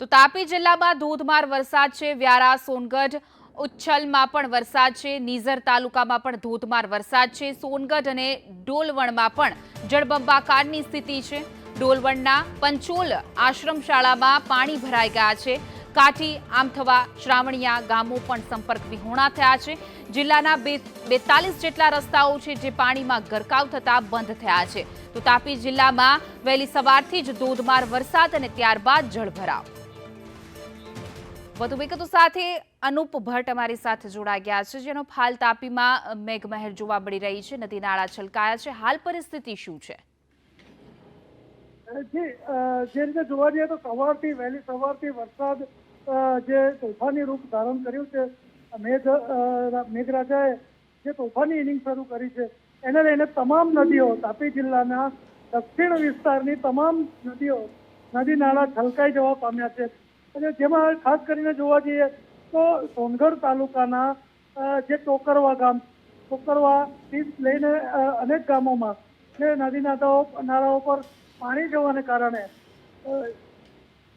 તો તાપી જિલ્લામાં ધોધમાર વરસાદ છે. વ્યારા, સોનગઢ, ઉચ્છલમાં પણ વરસાદ છે. નીઝર તાલુકામાં પણ ધોધમાર વરસાદ છે. સોનગઢ અને ડોલવણમાં પણ જળબંબાકારની સ્થિતિ છે. ડોલવણના પંચોલ આશ્રમ શાળામાં પાણી ભરાઈ ગયા છે. કાઠી, આમથવા, શ્રાવણિયા ગામો પણ સંપર્ક વિહોણા થયા છે. જિલ્લાના બેતાલીસ જેટલા રસ્તાઓ છે જે પાણીમાં ગરકાવ થતા બંધ થયા છે. તો તાપી જિલ્લામાં વહેલી સવારથી જ ધોધમાર વરસાદ અને ત્યારબાદ જળભરાવ. વધુ વિગતો સાથે અનુપ ભટ્ટ અમારી સાથે જોડાઈ ગયા છે, જેનો હાલ તાપીમાં મેઘમહેર જોવા મળી રહી છે, નદી નાળા છલકાયા છે. હાલ પરિસ્થિતિ શું છે? જી રીતે જોવા જઈએ તો સવારથી, વહેલી સવારથી વરસાદ જે તોફાની રૂપ ધારણ કર્યું છે, મેઘ મેઘરાજાએ જે તોફાની ઇનિંગ શરૂ કરી છે, એને લઈને તમામ નદીઓ, તાપી જિલ્લાના દક્ષિણ વિસ્તારની તમામ નદીઓ, નદી નાળા છલકાઈ જવા પામ્યા છે. અને જેમાં ખાસ કરીને જોવા જઈએ તો સોનગઢ તાલુકાના જે ટોકરવા ગામ ટોકરવાથી લઈને અનેક ગામોમાં જે નદી નાતાઓ નાળાઓ પર પાણી જવાને કારણે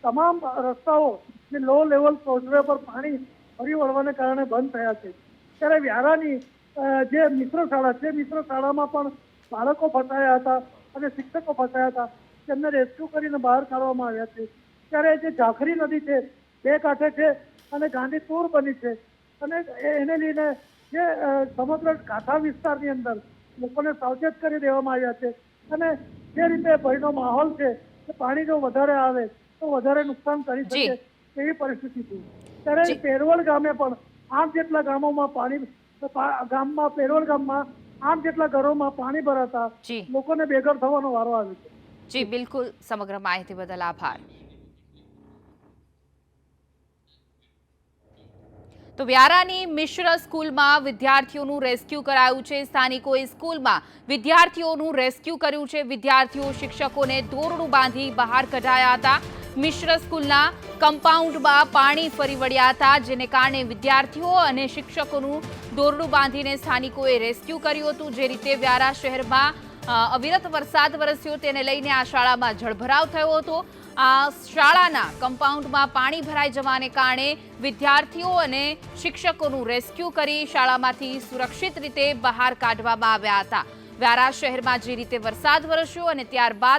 તમામ રસ્તાઓ જે લો લેવલ કોઝવે પર પાણી ફરી વળવાને કારણે બંધ થયા છે. ત્યારે વ્યારાની જે મિત્ર શાળા છે મિત્ર શાળામાં પણ બાળકો ફસાયા હતા અને શિક્ષકો ફસાયા હતા, તેમને રેસ્ક્યુ કરીને બહાર કાઢવામાં આવ્યા છે. ત્યારે જે ઝાખરી નદી છે બે કાંઠે છે અને ગાંધીપુર બની છે. અને એને લઈને જે સમગ્ર કાંઠા વિસ્તારની અંદર લોકોને સાવચેત કરી દેવામાં આવ્યા છે. અને જે રીતે ભયનો માહોલ છે કે પાણી જો વધારે આવે તો વધારે નુકસાન કરી શકે એવી પરિસ્થિતિ છે. ત્યારે. પેરવળ ગામે પણ આઠ જેટલા ગામોમાં પાણી ગામમાં પેરવળ ગામમાં આઠ જેટલા ઘરોમાં પાણી ભરાતા લોકોને બેઘર થવાનો વારો આવ્યો છે. જી બિલકુલ સમગ્ર માહિતી બદલ આભાર. તો વ્યારાની મિશ્ર સ્કૂલમાં વિદ્યાર્થીઓનું રેસ્ક્યુ કરાયું છે. સ્થાનિકોએ સ્કૂલમાં વિદ્યાર્થીઓનું રેસ્ક્યુ કર્યું છે. વિદ્યાર્થીઓ, શિક્ષકોને દોરડું બાંધી બહાર કઢાયા હતા. મિશ્ર સ્કૂલના કમ્પાઉન્ડમાં પાણી ફરી વળ્યા હતા, જેને કારણે વિદ્યાર્થીઓ અને શિક્ષકોનું દોરડું બાંધીને સ્થાનિકોએ રેસ્ક્યુ કર્યું હતું. જે રીતે વ્યારા શહેરમાં અવિરત વરસાદ વરસ્યો, તેને લઈને આ શાળામાં જળભરાવ થયો હતો. આ શાળાના કમ્પાઉન્ડમાં પાણી ભરાઈ જવાને કારણે વિદ્યાર્થીઓ અને શિક્ષકોનું રેસ્ક્યુ કરી શાળામાંથી સુરક્ષિત રીતે બહાર કાઢવામાં આવ્યા હતા. વ્યારા શહેરમાં જે રીતે વરસાદ વરસ્યો અને ત્યારબાદ